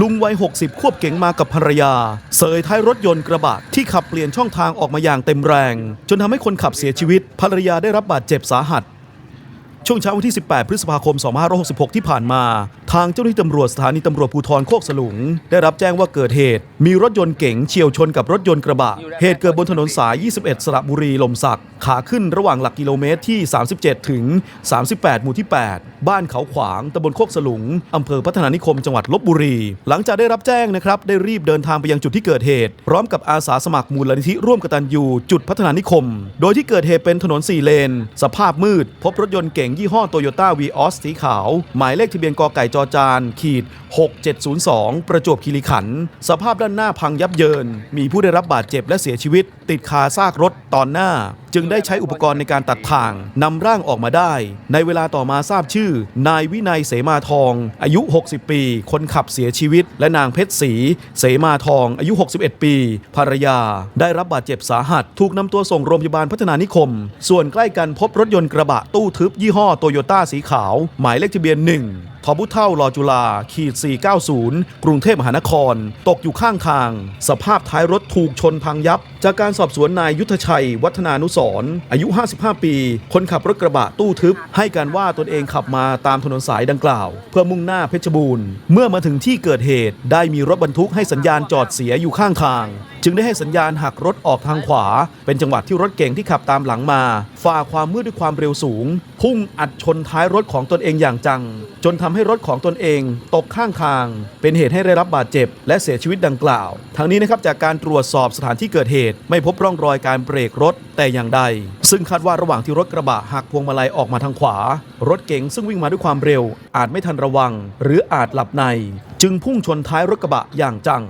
ลุงวัย 60 ควบเก๋งมากับภรรยา เสยท้ายรถยนต์กระบะที่ขับเปลี่ยนช่องทางออกมาอย่างเต็มแรง จนทำให้คนขับเสียชีวิต ภรรยาได้รับบาดเจ็บสาหัส ช่วงเช้าวันที่ 18 พฤษภาคม 2566 ที่ผ่านมา ทางเจ้าหน้าที่ตำรวจสถานีตำรวจภูธรโคกสลุง ได้รับแจ้งว่าเกิดเหตุ มีรถยนต์เก๋งเฉียวชนกับรถยนต์กระบะ เหตุเกิดบนถนนสาย 21 สระบุรีลมศักขาขึ้นระหว่างหลักกิโลเมตรที่ 37 ถึง 38 หมู่ที่ 8 บ้านเขาขวางตำบลโคกสลุงอำเภอพัฒนานิคมจังหวัดลบบุรี หลังจากได้รับแจ้งนะครับได้รีบเดินทางไปยังจุดที่เกิดเหตุ พร้อมกับอาสาสมัครมูลนิธิร่วมกตัญญูจุดพัฒนานิคม โดยที่เกิดเหตุเป็นถนน4เลน สภาพมืด พบรถยนต์เก๋งยี่ห้อโตโยต้าวีออสสีขาว หมายเลขทะเบียนกอไก่จอจาน ขีด 6702 ประจวบคีรีขันธ์สภาพด้านหน้าพังยับเยิน มีผู้ได้รับบาดเจ็บและเสียชีวิต ติดคาซากรถตอนหน้า จึงได้ใช้อุปกรณ์ในการตัดทางนำร่างออกมาได้ ในเวลาต่อมาทราบชื่อ นายวินัยเสมาทอง อายุ 60 ปี คนขับเสียชีวิต และนางเพชรศรีเสมาทองอายุ 61 ปี ภรรยา ได้รับบาดเจ็บสาหัส ถูกนำตัวส่งโรงพยาบาลพัฒนานิคม ส่วนใกล้กันพบรถยนต์กระบะตู้ทึบยี่ห้อโตโยต้าสีขาว หมายเลขทะเบียน 1ทบุเท่ารอจุฬาขีด 490 กรุงเทพมหานคร ตกอยู่ข้างทาง สภาพท้ายรถถูกชนพังยับ จากการสอบสวนนายยุทธชัย วัฒนานุสร์อายุ 55 ปี คนขับรถกระบะตู้ทึบ ให้การว่าตนเองขับมาตามถนนสายดังกล่าว เพื่อมุ่งหน้าเพชรบูรณ์ เมื่อมาถึงที่เกิดเหตุได้มีรถบรรทุกให้สัญญาณจอดเสียอยู่ข้างทาง จึงได้ให้สัญญาณหักรถออกทางขวา เป็นจังหวะที่รถเก๋งที่ขับตามหลังมา ฝ่าความมืดด้วยความเร็วสูง พุ่งอัดชนท้ายรถของตนเองอย่างจัง จนทำให้รถของตนเองตกข้างทาง เป็นเหตุให้ได้รับบาดเจ็บ และเสียชีวิตดังกล่าวทางนี้นะครับจากการตรวจสอบสถานที่เกิดเหตุ ไม่พบร่องรอยการเบรกรถแต่อย่างใด ซึ่งคาดว่าระหว่างที่รถกระบะหักพวงมาลัยออกมาทางขวา รถเก๋งซึ่งวิ่งมาด้วยความเร็ว อาจไม่ทันระวัง หรืออาจหลับใน จึงพุ่งชนท้ายรถกระบะอย่างจัง